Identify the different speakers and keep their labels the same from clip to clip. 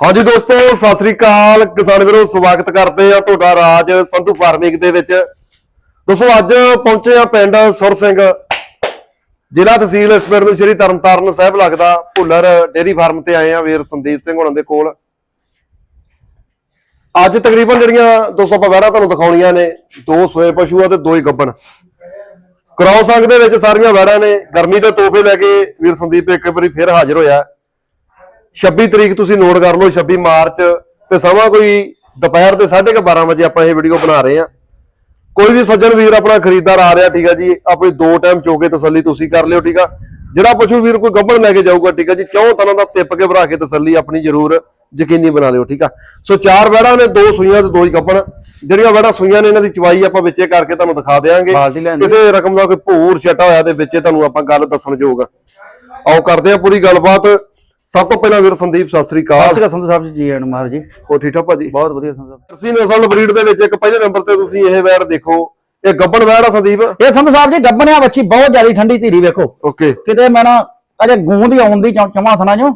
Speaker 1: ਹਾਂਜੀ ਦੋਸਤੋ, ਸਤਿ ਸ੍ਰੀ ਅਕਾਲ। ਕਿਸਾਨ ਵੀਰੋ, ਸਵਾਗਤ ਕਰਦੇ ਆ ਤੁਹਾਡਾ ਰਾਜ ਸੰਧੂ ਫਾਰਮਿੰਗ ਦੇ ਵਿੱਚ। ਦੋਸਤੋ, ਅੱਜ ਪਹੁੰਚੇ ਆ ਪਿੰਡ ਸੁਰ ਸਿੰਘ। ਜ਼ਿਲ੍ਹਾ ਤਹਿਸੀਲ ਇਸ ਪਿੰਡ ਨੂੰ ਸ਼੍ਰੀ ਤਰਨਤਾਰਨ ਸਾਹਿਬ ਲੱਗਦਾ। ਭੁੱਲਰ ਡੇਰੀ ਫਾਰਮ ਤੇ ਆਏ ਆ ਵੀਰ ਸੰਦੀਪ ਸਿੰਘ ਹੁਣਾਂ ਦੇ ਕੋਲ। ਅੱਜ ਤਕਰੀਬਨ ਜਿਹੜੀਆਂ, ਦੋਸਤੋ, ਆਪਾਂ ਵਹਿਰਾਂ ਤੁਹਾਨੂੰ ਦਿਖਾਉਣੀਆਂ ਨੇ। ਦੋ ਸੋਏ ਪਸ਼ੂ ਆ ਤੇ ਦੋ ਹੀ ਗੱਬਣ। ਕ੍ਰੋਸ ਅੰਗ ਦੇ ਵਿੱਚ ਸਾਰੀਆਂ ਵਹਿਰਾਂ ਨੇ। ਗਰਮੀ ਦੇ ਤੋਹਫੇ ਲੈ ਕੇ ਵੀਰ ਸੰਦੀਪ ਇੱਕ ਵਾਰੀ ਫਿਰ ਹਾਜ਼ਰ ਹੋਇਆ। 26 ਤਰੀਕ ਤੁਸੀਂ ਨੋਟ ਕਰ ਲਓ 26 ਮਾਰਚ ਤੇ ਸਮਾਂ ਕੋਈ ਦੁਪਹਿਰ ਦੇ 12:30 ਵਜੇ ਆਪਾਂ ਇਹ ਵੀਡੀਓ ਬਣਾ ਰਹੇ ਹਾਂ। ਕੋਈ ਵੀ ਸੱਜਣ ਵੀਰ ਆਪਣਾ ਖਰੀਦਦਾਰ ਆ ਰਿਹਾ ਠੀਕ ਆ ਜੀ ਆਪਣੀ ਦੋ ਟਾਈਮ ਚੋਕੇ ਤਸੱਲੀ ਤੁਸੀਂ ਕਰ ਲਿਓ ਠੀਕ ਆ। ਜਿਹੜਾ ਪਸ਼ੂ ਵੀਰ ਕੋਈ ਗੱਭਣ ਲੈ ਕੇ ਜਾਊਗਾ ਠੀਕ ਆ ਜੀ ਚੌਂ ਤਰ੍ਹਾਂ ਦਾ ਟਿੱਪ ਕੇ ਭਰਾ ਕੇ ਤਸੱਲੀ ਆਪਣੀ ਜ਼ਰੂਰ ਯਕੀਨੀ ਬਣਾ ਲਿਓ ਠੀਕ ਆ। ਸੋ ਚਾਰ ਵੜਾ ਨੇ ਦੋ ਸੂਈਆਂ ਤੇ ਦੋ ਹੀ ਗੱਭਣ। ਜਿਹੜੀਆਂ ਵੜਾ ਸੂਈਆਂ ਨੇ ਇਹਨਾਂ ਦੀ ਚਵਾਈ ਆਪਾਂ ਵਿੱਚੇ ਕਰਕੇ ਤੁਹਾਨੂੰ ਦਿਖਾ ਦੇਵਾਂਗੇ। ਕਿਸੇ ਰਕਮ ਦਾ ਕੋਈ ਭੂਰ ਛਟਾ ਹੋਇਆ ਤੇ ਵਿੱਚੇ ਤੁਹਾਨੂੰ ਆਪਾਂ ਗੱਲ ਦੱਸਣ ਜੋਗ ਆਓ ਕਰਦੇ ਆ ਪੂਰੀ ਗੱਲਬਾਤ। ਸਭ ਤੋਂ ਪਹਿਲਾਂ ਵੀਰ ਸੰਦੀਪ ਸਤਿ ਸ੍ਰੀ
Speaker 2: ਸਤਿ
Speaker 1: ਅਕਾਲ
Speaker 2: ਸ਼੍ਰੀ ਅਕਾਲ ਸੰਧੂ ਸਾਹਿਬ ਜੀ ਜੀ ਅਨੁਮਾਰ ਜੀ।
Speaker 1: ਹੋ ਠੀਕ ਠਾਕ ਭਾਜੀ?
Speaker 2: ਬਹੁਤ ਵਧੀਆ ਸੰਧੂ ਸਾਹਿਬ।
Speaker 1: ਤੁਸੀਂ ਨਸਲ ਬਰੀਡ ਦੇ ਵਿੱਚ ਇੱਕ ਪਹਿਲੇ ਨੰਬਰ ਤੇ ਤੁਸੀਂ ਇਹ ਵੈੜ ਦੇਖੋ। ਇਹ ਗੱਬਣ ਵੈੜ ਆ ਸੰਦੀਪ?
Speaker 2: ਇਹ ਸੰਧੂ ਸਾਹਿਬ ਜੀ ਗੱਬਣਿਆ ਬੱਚੀ ਬਹੁਤ ਜ਼ਿਆਦਾ ਠੰਡੀ ਧੀਰੀ ਵੇਖੋ।
Speaker 1: ਓਕੇ।
Speaker 2: ਕਿਤੇ ਮੈਂ ਨਾ ਅਜੇ ਗੂੰਦ ਹੀ ਆਉਂਦੀ ਚਮਾ ਥਣਾ ਜੋ।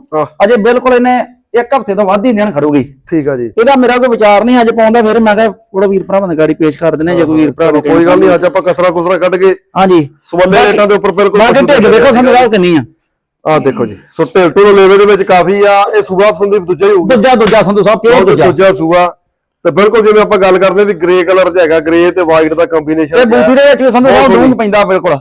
Speaker 2: ਅਜੇ ਬਿਲਕੁਲ ਇਹਨੇ ਇੱਕ ਹਫ਼ਤੇ ਤੋਂ ਵੱਧ ਹੀ ਦਿਨ ਖੜੂਗੀ।
Speaker 1: ਠੀਕ ਆ ਜੀ।
Speaker 2: ਇਹਦਾ ਮੇਰਾ ਕੋਈ ਵਿਚਾਰ ਨਹੀਂ ਅੱਜ ਪਾਉਂਦਾ ਫਿਰ ਮੈਂ ਕਿਹਾ ਥੋੜਾ ਵੀਰ ਭਰਾਵਾਂ ਦੀ ਗਾੜੀ ਪੇਸ਼ ਕਰ ਦਿੰਦੇ ਜੇ ਕੋਈ ਵੀਰ ਭਰਾ
Speaker 1: ਕੋਈ ਗੱਲ ਨਹੀਂ ਅੱਜ ਆਪਾਂ ਕਸਰਾ ਕੁਸਰਾ ਕੱਢ ਕੇ
Speaker 2: ਹਾਂਜੀ।
Speaker 1: ਸਵੱਲੇ ਰੇਟਾਂ ਦੇ ਉੱਪਰ ਬਿਲਕੁਲ
Speaker 2: ਬਾਕੀ ਢਿੱਡ ਵੇਖੋ ਸੰਧੂ ਸਾਹਿਬ ਕਿੰਨੀ ਆ।
Speaker 1: ਆ ਦੇਖੋ ਜੀ ਸੋ ਢਿੱਲ ਢੁੱਲ ਲੇਵੇ ਦੇ ਵਿੱਚ ਕਾਫੀ ਆ ਇਹ ਸੂਆ ਸੰਦੀਪ ਦੂਜਾ ਹੀ ਹੋਊਗਾ।
Speaker 2: ਦੂਜਾ ਦੂਜਾ ਸੰਧੂ ਸਾਹਿਬ ਪਿਓਰ ਦੂਜਾ?
Speaker 1: ਦੂਜਾ ਸੂਆ। ਤੇ ਬਿਲਕੁਲ ਜਿਵੇਂ ਆਪਾਂ ਗੱਲ ਕਰਦੇ ਵੀ ਗ੍ਰੇ ਕਲਰ ਚ ਹੈਗਾ ਗ੍ਰੇ ਤੇ ਵਾਈਟ ਦਾ ਕੰਬੀਨੇਸ਼ਨ
Speaker 2: ਇਹ ਬੂਥੀ ਦੇ ਵਿੱਚ ਵੀ ਸੰਧੂ ਸਾਹਿਬ ਡੂੰਘ ਪੈਂਦਾ ਬਿਲਕੁਲ।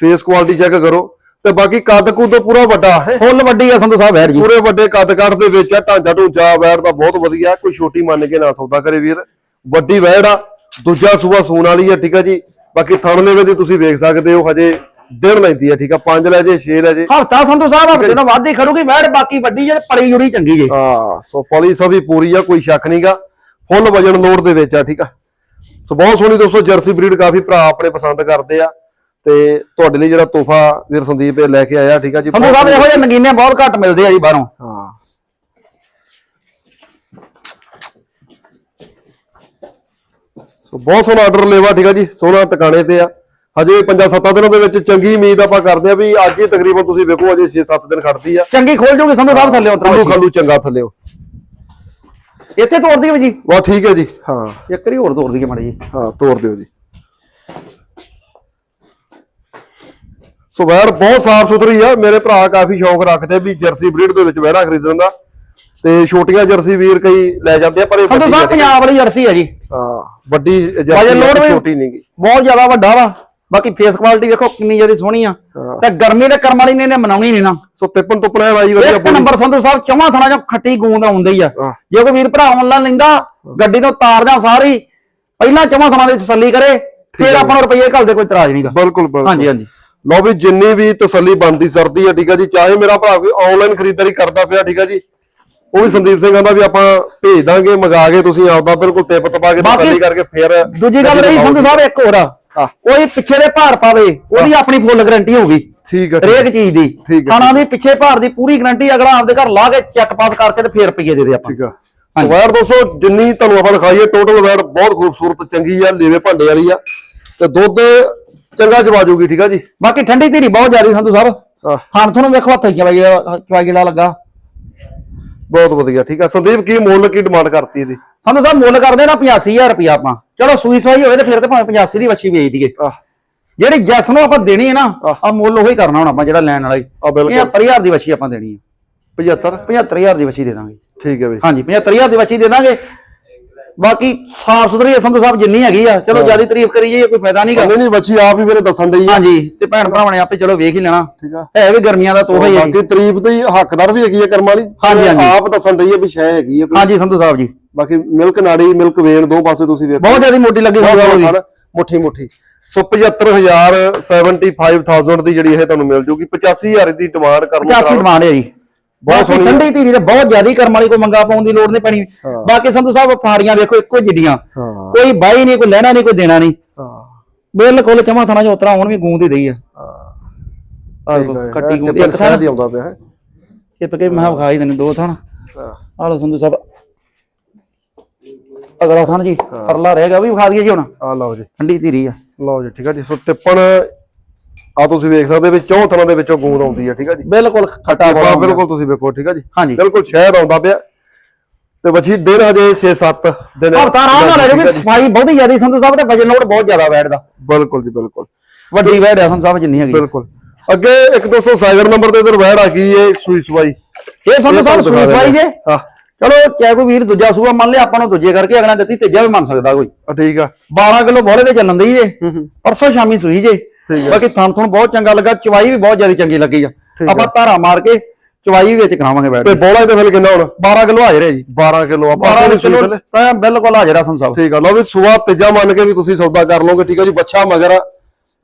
Speaker 1: ਫੇਸ ਕੁਆਲਿਟੀ ਚੈੱਕ ਕਰੋ। ਤੇ ਬਾਕੀ ਕੱਦ ਕੁੱਦ ਪੂਰਾ ਵੱਡਾ ਹੈ।
Speaker 2: ਫੁੱਲ ਵੱਡੀ ਆ ਸੰਧੂ ਸਾਹਿਬ ਵੈਰ ਜੀ।
Speaker 1: ਪੂਰੇ ਵੱਡੇ ਕੱਦ ਕੱਟ ਦੇ ਵਿੱਚ ਆ ਢਾਂਚਾ ਢੂੰਚਾ ਵੈੜ ਦਾ ਬਹੁਤ ਵਧੀਆ। ਕੋਈ ਛੋਟੀ ਮੰਨ ਕੇ ਨਾ ਸੌਦਾ ਕਰੇ ਵੀਰ। ਵੱਡੀ ਵੈੜ ਆ। ਦੂਜਾ ਸੂਆ ਸੂਣ ਵਾਲੀ ਆ ਠੀਕ ਆ ਜੀ। ਬਾਕੀ ਥਣ ਲੈਵੇ ਦੀ ਤੁਸੀਂ ਵੇਖ ਸਕਦੇ ਹੋ ਹਜੇ। ਦਿਨ ਲੈਂਦੀ ਆ ਠੀਕ ਆ ਪੰਜ ਲੈ ਜੇ 6 ਲੈ ਜੇ।
Speaker 2: ਹਫਤਾ ਸੰਧੂ ਸਾਹਿਬ ਹਫ਼ਤੇ ਤੋਂ ਵੱਧ ਹੀ ਖੜੂਗੀ ਵੈਰ ਬਾਕੀ ਵੱਡੀ ਜੇ ਪੜੀ ਜੁੜੀ ਚੰਗੀ ਜੇ।
Speaker 1: ਹਾਂ ਸੋ ਪੌਲੀ ਸਭ ਵੀ ਪੂਰੀ ਆ ਕੋਈ ਸ਼ੱਕ ਨਹੀਂਗਾ ਫੁੱਲ ਵਜਨ ਲੋਡ ਦੇ ਵਿੱਚ ਆ ਠੀਕ ਆ। ਸੋ ਬਹੁਤ ਸੋਹਣੀ ਦੋਸਤੋ ਜਰਸੀ ਬਰੀਡ ਕਾਫੀ ਭਰਾ ਆਪਣੇ ਪਸੰਦ ਕਰਦੇ ਆ। ਤੇ ਤੁਹਾਡੇ ਲਈ ਜਿਹੜਾ ਤੋਹਫਾ ਵੀਰ ਸੰਦੀਪ ਇਹ ਲੈ ਕੇ ਆਇਆ ਠੀਕ ਆ ਜੀ।
Speaker 2: ਸੰਧੂ ਸਾਹਿਬ ਇਹੋ ਜਿਹੇ ਨਗੀਨੇ ਬਹੁਤ ਘੱਟ ਮਿਲਦੇ ਆ ਜੀ ਬਾਹਰੋਂ।
Speaker 1: ਹਾਂ। ਸੋ ਬਹੁਤ ਸੋਹਣਾ ਆਰਡਰ ਲੈਵਾ ਠੀਕ ਆ ਜੀ ਸੋਹਣਾ ਟਿਕਾਣੇ ਤੇ ਆ। ਹਜੇ 5-7 ਦਿਨਾਂ ਦੇ ਵਿੱਚ ਚੰਗੀ ਉਮੀਦ ਆਪਾਂ ਕਰਦੇ ਆ ਵੀ ਅੱਜ ਹੀ ਤਕਰੀਬਨ ਤੁਸੀਂ ਵੇਖੋ ਅਜੇ 6-7 ਦਿਨ ਖੜਦੀ ਆ।
Speaker 2: ਚੰਗੀ ਖੋਲ ਜੂਗੀ ਸੰਧੂ ਸਾਹਿਬ ਥੱਲੇ
Speaker 1: ਖਾਲੂ
Speaker 2: ਉਤਰਾ
Speaker 1: ਖਾਲੂ ਚੰਗਾ ਥੱਲਿਓ
Speaker 2: ਇੱਥੇ ਤੋੜਦੀ ਹੈ ਜੀ।
Speaker 1: ਵਾ ਠੀਕ ਹੈ ਜੀ ਹਾਂ।
Speaker 2: ਇੱਕ ਵਾਰੀ ਹੋਰ ਤੋੜਦੀ ਹੈ ਮਾੜੀ ਜੀ
Speaker 1: ਹਾਂ ਤੋੜ ਦਿਓ ਜੀ। ਸੋ ਵੈੜ ਬਹੁਤ ਸਾਫ਼ ਸੁਥਰੀ ਆ। ਮੇਰੇ ਭਰਾ ਕਾਫੀ ਸ਼ੌਂਕ ਰੱਖਦੇ ਵੀ ਜਰਸੀ ਬਰੀਡ ਦੇ ਵਿੱਚ ਵੈੜਾ ਖਰੀਦਣ ਦਾ। ਤੇ ਛੋਟੀਆਂ ਜਰਸੀ ਵੀਰ ਕਈ ਲੈ ਜਾਂਦੇ ਆ ਪਰ ਇਹ
Speaker 2: ਸੰਧੂ ਸਾਹਿਬ। ਪੰਜਾਬ ਵਾਲੀ ਜਰਸੀ ਹੈ ਜੀ।
Speaker 1: ਹਾਂ ਵੱਡੀ ਜਰਸੀ ਛੋਟੀ ਨਹੀਂਗੀ
Speaker 2: ਬਹੁਤ ਜ਼ਿਆਦਾ ਵੱਡਾ ਵਾ। ਬਾਕੀ ਫੇਸ ਕੁਆਲਿਟੀ ਵੇਖੋ ਕਿੰਨੀ ਜ਼ਿਆਦਾ ਸੋਹਣੀ ਆ।
Speaker 1: ਹਾਂ।
Speaker 2: ਤੇ ਗਰਮੀ ਦੇ ਕਰਮ ਵਾਲੀ ਨੇ ਇਹਨੇ ਮਨਾਉਣੀ ਨਹੀਂ ਨਾ।
Speaker 1: ਸੋ ਤਿੱਪਣ ਤੁੱਪਣਾ ਆਈ ਵਧੀਆ
Speaker 2: ਇੱਕ ਨੰਬਰ ਸੰਧੂ ਸਾਹਿਬ ਚੌਵਾਂ ਥਣਾ ਚ ਖੱਟੀ ਗੂੰਦ ਆਉਂਦੀ ਆ।
Speaker 1: ਹਾਂ।
Speaker 2: ਜੇ ਕੋਈ ਵੀਰ ਭਰਾ ਆਨਲਾਈਨ ਲੈਂਦਾ ਗੱਡੀ ਤੋਂ ਤਾਰ ਜਾਂ ਸਾਰੀ ਪਹਿਲਾਂ ਚੌਵਾਂ ਥਣਾ ਦੇ ਤਸੱਲੀ ਕਰੇ ਫਿਰ ਆਪਾਂ ਨੂੰ ਰੁਪਈਏ ਘੱਲਦੇ ਕੋਈ ਇਤਰਾਜ਼ ਨਹੀਂਗਾ
Speaker 1: ਬਿਲਕੁਲ ਬਿਲਕੁਲ।
Speaker 2: ਹਾਂਜੀ ਹਾਂਜੀ।
Speaker 1: ਲਓ ਵੀ ਜਿੰਨੀ ਵੀ ਤਸੱਲੀ ਬਣਦੀ ਸਰਦੀ ਆ ਠੀਕ ਆ ਜੀ। ਚਾਹੇ ਮੇਰਾ ਭਰਾ ਕੋਈ ਆਨਲਾਈਨ ਖਰੀਦਦਾਰੀ ਕਰਦਾ ਪਿਆ ਠੀਕ ਆ ਜੀ। ਉਹ ਵੀ ਸੰਦੀਪ ਸਿੰਘ ਕਹਿੰਦਾ ਵੀ ਆਪਾਂ ਭੇਜ ਦਾਂਗੇ ਮੰਗਾ ਕੇ ਤੁਸੀਂ ਆਪਦਾ ਬਿਲਕੁਲ ਟਿਪ ਟਪਾ ਕੇ
Speaker 2: ਬਾਕੀ
Speaker 1: ਤਸੱਲੀ ਕਰਕੇ ਫਿਰ
Speaker 2: ਦੂਜੀ ਗੱਲ ਰਹੀ ਸੰਧੂ ਸਾਹਿਬ ਇੱਕ ਹੋਰ ਆ। ਕੋਈ ਪਿੱਛੇ ਦੇ ਭਾਰ ਪਾਵੇ ਉਹਦੀ ਆਪਣੀ ਫੁੱਲ ਗਾਰੰਟੀ ਹੋਊਗੀ।
Speaker 1: ਠੀਕ ਠੀਕ
Speaker 2: ਹਰੇਕ ਚੀਜ਼ ਦੀ।
Speaker 1: ਹੈ,
Speaker 2: ਖਾਣਾ ਦੀ ਪਿੱਛੇ ਭਾਰ ਦੀ ਪੂਰੀ ਗਾਰੰਟੀ ਅਗਲਾ ਆਪਦੇ ਘਰ ਲਾ ਕੇ ਚੈੱਕ ਪਾਸ ਕਰਕੇ ਤੇ ਫੇਰ ਰੁਪਈਏ ਦੇ ਦੇ ਆਪਾਂ।
Speaker 1: ਠੀਕ ਆ। ਵੈੜ ਦੋਸਤੋ ਜਿੰਨੀ ਤੁਹਾਨੂੰ ਆਪਾਂ ਦਿਖਾਈਏ ਟੋਟਲ ਵੈੜ ਬਹੁਤ ਖੂਬਸੂਰਤ ਚੰਗੀ ਆ ਲੇਵੇ ਭਾਂਡੇ ਵਾਲੀ ਆ। ਤੇ ਦੁੱਧ ਚੰਗਾ ਚਵਾ ਜੂਗੀ ਠੀਕ ਆ ਜੀ?
Speaker 2: ਬਾਕੀ ਠੰਡੀ ਧੀਰੀ ਬਹੁਤ ਜ਼ਿਆਦੀ ਸੰਧੂ ਸਾਹਿਬ।
Speaker 1: ਹਾਂ।
Speaker 2: ਤੁਹਾਨੂੰ ਵੇਖੋ ਹੱਥ ਚਵਾਈ ਚਵਾਈ ਲੱਗਾ।
Speaker 1: ਬਹੁਤ ਵਧੀਆ ਠੀਕ ਆ। ਸੰਦੀਪ ਕੀ ਮੁੱਲ ਕੀ ਡਿਮਾਂਡ ਕਰਤੀ ਇਹਦੀ?
Speaker 2: ਸੰਧੂ ਸਾਹਿਬ ਮੁੱਲ ਕਰਦੇ ਨਾ 85000 ਰੁਪਇਆ ਆਪਾਂ। ਚਲੋ ਸੂਈ ਸਵਾਈ ਹੋਵੇ ਤੇ ਫਿਰ ਤੇ ਭਾਵੇਂ 85 ਦੀ ਵੱਛੀ ਵੇਚ ਦਈਏ।
Speaker 1: ਆਹ।
Speaker 2: ਜਿਹੜੀ ਜੈਸ ਨੂੰ ਆਪਾਂ ਦੇਣੀ ਹੈ ਨਾ। ਆ ਮੁੱਲ ਉਹੀ ਕਰਨਾ ਹੁਣ ਆਪਾਂ ਜਿਹੜਾ ਲੈਣ ਵਾਲਾ
Speaker 1: ਆ ਬਿਲਕੁਲ।
Speaker 2: 75000 ਦੀ ਵੱਛੀ ਆਪਾਂ ਦੇਣੀ ਹੈ।
Speaker 1: 75
Speaker 2: 75000 ਦੀ ਵੱਛੀ ਦੇ ਦਾਂਗੇ।
Speaker 1: ਠੀਕ ਹੈ ਬਈ।
Speaker 2: ਹਾਂਜੀ 75000 ਦੀ ਵੱਛੀ ਦੇ ਦਾਂਗੇ। ਬਾਕੀ ਸਾਫ਼ ਸੁਥਰੀ ਸੰਧੂ ਸਾਹਿਬ ਜਿੰਨੀ ਹੈਗੀ ਆ ਚਲੋ ਜ਼ਿਆਦਾ ਤਾਰੀਫ ਕਰੀਏ ਕੋਈ ਫਾਇਦਾ ਨਹੀਂਗਾ
Speaker 1: ਨਹੀਂ ਨਹੀਂ ਬੱਚੀ ਆਪ ਹੀ ਮੇਰੇ ਦੱਸਣ ਡਈ ਆ।
Speaker 2: ਹਾਂਜੀ ਤੇ ਭੈਣ ਭਰਾਵਾਂ ਨੇ ਆਪੇ ਚਲੋ ਵੇਖ ਹੀ ਲੈਣਾ।
Speaker 1: ਠੀਕ ਆ।
Speaker 2: ਹੈ ਵੀ ਗਰਮੀਆਂ ਦਾ ਤੋਹਫਾ ਹੀ ਹੈ।
Speaker 1: ਬਾਕੀ ਤਾਰੀਫ ਤੇ ਹੀ ਹੱਕਦਾਰ ਵੀ ਹੈਗੀ ਆ ਕਰਮ ਵਾਲੀ।
Speaker 2: ਹਾਂਜੀ, ਹਾਂਜੀ।
Speaker 1: ਆਪ ਦੱਸਣ ਡਈ ਆ ਵੀ ਸ਼ੈ ਹੈਗੀ ਆ ਕੋਈ।
Speaker 2: ਹਾਂਜੀ ਸੰਧੂ ਸਾਹਿਬ ਜੀ।
Speaker 1: ਬਾਕੀ ਮਿਲਕ ਨਾੜੀ ਮਿਲਕ ਵੇਣ ਦੋ ਪਾਸੇ ਤੁਸੀਂ ਵੇਖੋ।
Speaker 2: ਬਹੁਤ ਜ਼ਿਆਦਾ ਮੋਟੀ ਲੱਗੀ ਜੀ।
Speaker 1: ਮੁੱਠੀ ਮੁੱਠੀ। ਸੋ 75000 75000 ਦੀ ਜਿਹੜੀ ਇਹ ਤੁਹਾਨੂੰ ਮਿਲ ਜੂਗੀ। 85000 ਦੀ ਡਿਮਾਂਡ ਕਰਨ
Speaker 2: 85 ਡਿਮਾਂਡ ਹੈ ਜੀ।
Speaker 1: ਬਹੁਤ
Speaker 2: ਬਾਕੀ ਠੰਡੀ ਧੀਰੀ ਤੇ ਬਹੁਤ ਜ਼ਿਆਦਾ ਕਰਮ ਵਾਲੀ ਕੋਈ ਮੰਗਾ ਪਾਉਣ ਦੀ ਲੋੜ ਨਹੀਂ ਪੈਣੀ।
Speaker 1: ਹਾਂ।
Speaker 2: ਬਾਕੀ ਸੰਧੂ ਸਾਹਿਬ ਫਾੜੀਆਂ ਵੇਖੋ ਇੱਕੋ ਜਿੱਡੀਆਂ।
Speaker 1: ਹਾਂ।
Speaker 2: ਕੋਈ ਬਾਈ ਨਹੀਂ ਕੋਈ ਲੈਣਾ ਨਹੀਂ ਕੋਈ ਦੇਣਾ ਨਹੀਂ।
Speaker 1: ਹਾਂ।
Speaker 2: ਬਿਲਕੁਲ ਚਮਾ ਥਾਣਾ ਚ ਉਤਰਾ ਹੁਣ ਵੀ ਗੂੰਦ ਹੀ ਦਈ ਆ। ਆਹ ਕੱਟੀ ਗੂੰਦ। ਇੱਕ
Speaker 1: ਆਉਂਦਾ ਪਿਆ ਹੈ।
Speaker 2: ਕੇ ਮੈਂ ਵਿਖਾਈ ਦੇਣੇ ਦੋ ਥਾਣਾ।
Speaker 1: ਹਾਂ।
Speaker 2: ਆਹ ਲਓ ਸੰਧੂ ਸਾਹਿਬ। ਅਗਲਾ ਥਾਣਾ ਜੀ ਪਰਲਾ ਰਹਿ ਗਿਆ ਉਹ ਵੀ ਵਿਖਾ ਦਈਏ ਜੀ ਹੁਣ।
Speaker 1: ਆ ਲਓ ਜੀ।
Speaker 2: ਠੰਡੀ ਧੀਰੀ ਆ।
Speaker 1: ਲਓ ਜੀ ਠੀਕ ਆ ਜੀ। ਸੋ ਟਿੱਪਣ ਆ ਤੁਸੀਂ ਵੇਖ ਸਕਦੇ ਵੀ ਚੌਂ ਥਣਾਂ ਦੇ ਵਿੱਚੋਂ ਗੂੰਦ ਆਉਂਦੀ ਹੈ ਠੀਕ ਆ ਜੀ?
Speaker 2: ਬਿਲਕੁਲ ਖੱਟਾ ਵਾਲਾ
Speaker 1: ਬਿਲਕੁਲ ਤੁਸੀਂ ਵੇਖੋ ਠੀਕ ਆ ਜੀ?
Speaker 2: ਹਾਂਜੀ।
Speaker 1: ਬਿਲਕੁਲ ਸ਼ਹਿਦ ਆਉਂਦਾ ਪਿਆ। ਤੇ ਬੱਚੀ ਦਿਨ ਹਜੇ 6-7 ਦਿਨ
Speaker 2: ਹਫਤਾ ਆਰਾਮ ਨਾਲ ਵੀ ਸਫ਼ਾਈ ਬਹੁਤੀ ਜ਼ਿਆਦੀ ਸੰਧੂ ਸਾਹਿਬ ਤੇ ਵਜਨ ਲੋਡ ਬਹੁਤ ਜ਼ਿਆਦਾ ਬੈਠਦਾ
Speaker 1: ਬਿਲਕੁਲ ਜੀ ਬਿਲਕੁਲ।
Speaker 2: ਵੱਡੀ ਵੈੜ ਆ ਸੰਧੂ ਸਾਹਿਬ ਜਿੰਨੀ ਹੈਗੀ।
Speaker 1: ਬਿਲਕੁਲ। ਅੱਗੇ ਇੱਕ ਦੋਸਤੋ ਸਾਈਬਰ ਨੰਬਰ ਤੇ ਇਧਰ ਵੈੜ ਆ ਗਈ ਏ ਸੂਈ ਸਵਾਈ।
Speaker 2: ਇਹ ਸੰਧੂ ਸਾਹਿਬ ਸੂਈ ਸਵਾਈ ਜੇ?
Speaker 1: ਹਾਂ
Speaker 2: ਚਲੋ ਚਾਹੇ ਕੋਈ ਵੀਰ ਦੂਜਾ ਸੂਆ ਮੰਨ ਲਿਆ ਆਪਾਂ ਨੂੰ ਦੂਜੇ ਕਰਕੇ ਅਗਲਾ ਦਿੱਤੀ ਤੀਜਾ ਵੀ ਮੰਨ ਸਕਦਾ ਕੋਈ।
Speaker 1: ਆ ਠੀਕ ਆ।
Speaker 2: 12 ਕਿਲੋ ਬੋਲੇ ਦੇ ਚੱਲਣ ਦੀ ਜੇ ਪਰਸੋਂ ਸ਼ਾਮੀ ਸੂਈ ਜੇ। ਬਾਕੀ ਥਣ ਥਣ ਬਹੁਤ ਚੰਗਾ ਲੱਗਾ ਚਵਾਈ ਵੀ ਬਹੁਤ ਜ਼ਿਆਦਾ ਚੰਗੀ ਲੱਗੀ ਆ। ਆਪਾਂ ਧਾਰਾ ਮਾਰ ਕੇ ਚਵਾਈ ਵਿੱਚ ਕਰਾਵਾਂਗੇ ਬੈਠ
Speaker 1: ਤੇ ਬੋਲਾ ਇਹਦੇ ਫਿਰ ਕਿੰਨਾ ਹੁਣ?
Speaker 2: 12 ਕਿਲੋ ਹਾਜ਼ਰ ਹੈ ਜੀ।
Speaker 1: 12 ਕਿਲੋ ਆ
Speaker 2: 12
Speaker 1: ਪਾਸੇ
Speaker 2: ਕਿਲੋ
Speaker 1: ਥੱਲੇ
Speaker 2: ਤਾਂ ਬਿਲਕੁਲ ਹਾਜ਼ਰ ਆ ਸੰਧੂ ਸਾਹਿਬ
Speaker 1: ਠੀਕ ਆ ਲਓ ਵੀ ਸੁਆ ਤੀਜਾ ਮੰਨ ਕੇ ਵੀ ਤੁਸੀਂ ਸੌਦਾ ਕਰ ਲਓਗੇ ਠੀਕ ਆ ਜੀ ਬੱਚਾ ਮਗਰ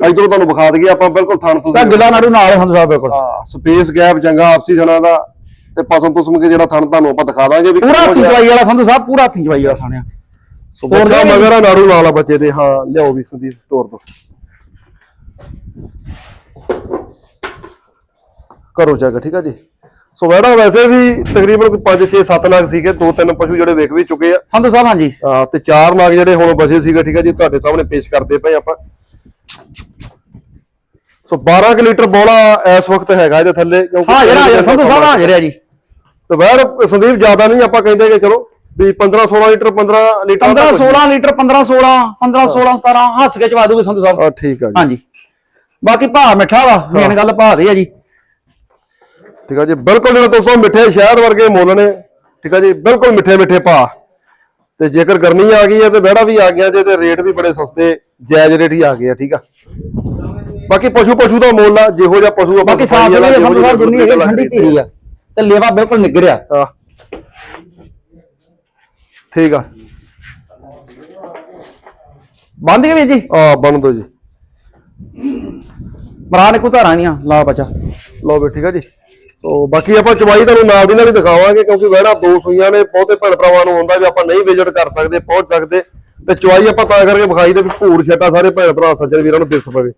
Speaker 1: ਇਧਰੋਂ ਤੁਹਾਨੂੰ ਵਿਖਾ ਦਈਏ ਆਪਾਂ ਬਿਲਕੁਲ ਥਣ ਤੋਂ
Speaker 2: ਤਾਂ ਗਿਲਾ ਨਾੜੂ ਨਾਲ ਸੰਧੂ ਸਾਹਿਬ ਬਿਲਕੁਲ।
Speaker 1: ਹਾਂ ਸਪੇਸ ਗੈਪ ਚੰਗਾ ਆਪਸੀ ਥਣਾ ਦਾ ਤੇ ਪਸਮ ਪੁਸਮ ਕੇ ਜਿਹੜਾ ਥਣ ਤੁਹਾਨੂੰ ਆਪਾਂ ਦਿਖਾ ਦਾਂਗੇ ਵੀ
Speaker 2: ਪੂਰਾ ਹੱਥੀ
Speaker 1: ਜਿਹਾ।
Speaker 2: ਚਵਾਈ ਵਾਲਾ ਸੰਧੂ ਸਾਹਿਬ ਪੂਰਾ ਹੱਥੀ ਚਵਾਈ ਵਾਲਾ ਖਾਣਿਆ।
Speaker 1: ਸੋ ਬੱਚਾ ਮਗਰ ਆ ਨਾੜੂ ਨਾਲ ਆ ਬੱਚੇ ਦੇ ਹਾਂ ਲਿਆਓ ਵੀ ਸੰਦੀਪ ਤੋਰ ਦੋ। ਕਰੋ ਚੱਕ ਠੀਕ ਆ ਜੀ। ਸੋ ਵੈੜਾ ਵੈਸੇ ਵੀ ਤਕਰੀਬਨ ਕੋਈ 5 6 7 ਨਾਗ ਸੀਗੇ ਦੋ ਤਿੰਨ ਪਸ਼ੂ ਜਿਹੜੇ ਵੇਖ ਵੀ ਚੁੱਕੇ ਆ।
Speaker 2: ਸੰਧੂ ਸਾਹਿਬ ਹਾਂਜੀ।
Speaker 1: ਹਾਂ, ਤੇ ਚਾਰ ਨਾਗ ਜਿਹੜੇ ਹੁਣ ਬਚੇ ਸੀਗੇ ਠੀਕ ਆ ਜੀ ਤੁਹਾਡੇ ਸਾਹਮਣੇ ਪੇਸ਼ ਕਰਦੇ ਪਏ ਆਪਾਂ। ਸੋ 12 ਕਿ ਲੀਟਰ ਬੋਲਾ ਇਸ ਵਕਤ ਹੈਗਾ ਇਹਦੇ ਥੱਲੇ ਕਿਉਂਕਿ
Speaker 2: ਹਾਜ਼ਰ ਹਾਜ਼ਰ ਸੰਧੂ ਸਾਹਿਬ ਹਾਜ਼ਰ ਹੈ ਜੀ।
Speaker 1: ਤੇ ਵੈੜ ਸੰਦੀਪ ਜ਼ਿਆਦਾ ਨਹੀਂ ਆਪਾਂ ਕਹਿੰਦੇ ਕਿ ਚਲੋ ਵੀ 15 16 ਲੀਟਰ 15 ਲੀਟਰ
Speaker 2: 15 16 ਲੀਟਰ 15 16 15 16 17 ਹੱਸ ਕੇ ਚਵਾ ਦੂਗੇ ਸੰਧੂ ਸਾਹਿਬ।
Speaker 1: ਆ ਠੀਕ ਆ ਜੀ।
Speaker 2: ਹਾਂਜੀ। ਬਾਕੀ ਭਾਅ ਮਿੱਠਾ ਵਾ ਮੇਨ ਗੱਲ ਭਾਅ ਦੀ ਹੈ ਜੀ।
Speaker 1: ਠੀਕ ਆ ਜੀ ਬਿਲਕੁਲ ਜਿਹੜਾ ਦੋਸਤੋ ਮਿੱਠੇ ਸ਼ਹਿਦ ਵਰਗੇ ਮੁੱਲ ਨੇ ਠੀਕ ਆ ਜੀ ਬਿਲਕੁਲ ਮਿੱਠੇ ਮਿੱਠੇ ਭਾ ਤੇ ਜੇਕਰ ਗਰਮੀ ਆ ਗਈ ਹੈ ਤੇ ਵਿਹੜਾ ਵੀ ਆ ਗਿਆ ਜੇ ਤੇ ਰੇਟ ਵੀ ਬੜੇ ਸਸਤੇ ਜਾਇਜ਼ ਰੇਟ ਹੀ ਆ ਗਏ ਆ ਠੀਕ ਆ। ਬਾਕੀ ਪਸ਼ੂ ਪਸ਼ੂ ਦਾ ਮੁੱਲ ਆ ਜਿਹੋ ਜਿਹਾ ਪਸ਼ੂ
Speaker 2: ਬਾਕੀ ਸਾਫ਼
Speaker 1: ਸਫ਼ਾਈ ਵਾਲਾ,
Speaker 2: ਸੁਥਰੀ
Speaker 1: ਜਿਹੋ
Speaker 2: ਸੰਧੂ ਸਾਹਿਬ
Speaker 1: ਜਿਹੀ
Speaker 2: ਜਿੰਨੀ ਹੈਗੀ ਠੰਡੀ ਧੀਰੀ ਆ ਤੇ ਲੇਵਾ ਬਿਲਕੁਲ ਨਿਗਰਿਆ।
Speaker 1: ਹਾਂ। ਠੀਕ ਆ।
Speaker 2: ਬੰਦ ਗਏ ਜੀ?
Speaker 1: ਆ ਬਣ ਦੋ ਜੀ।
Speaker 2: ਮਰਾ ਨੇ ਕੋ ਧਾਰਾਂ ਦੀਆਂ ਲਾ ਬਚਾ।
Speaker 1: ਲਓ ਵੀ ਠੀਕ ਆ ਜੀ। ਸੋ ਬਾਕੀ ਆਪਾਂ ਚਵਾਈ ਤੁਹਾਨੂੰ ਨਾਲ ਦੀ ਨਾਲ ਹੀ ਦਿਖਾਵਾਂਗੇ ਕਿਉਂਕਿ ਵਿਹੜਾ ਦੋ ਸੂਈਆਂ ਨੇ ਬਹੁਤੇ ਭੈਣ ਭਰਾਵਾਂ ਨੂੰ ਹੁੰਦਾ ਵੀ ਆਪਾਂ ਨਹੀਂ ਵਿਜ਼ਿਟ ਕਰ ਸਕਦੇ ਪਹੁੰਚ ਸਕਦੇ। ਤੇ ਚਵਾਈ ਆਪਾਂ ਤਾਂ ਕਰਕੇ ਵਿਖਾਈ ਤੇ ਵੀ ਭੂਰ ਛੇਟਾ ਸਾਰੇ ਭੈਣ ਭਰਾ ਸੱਜਣ ਵੀਰਾਂ ਨੂੰ ਦਿਸ ਪਵੇ।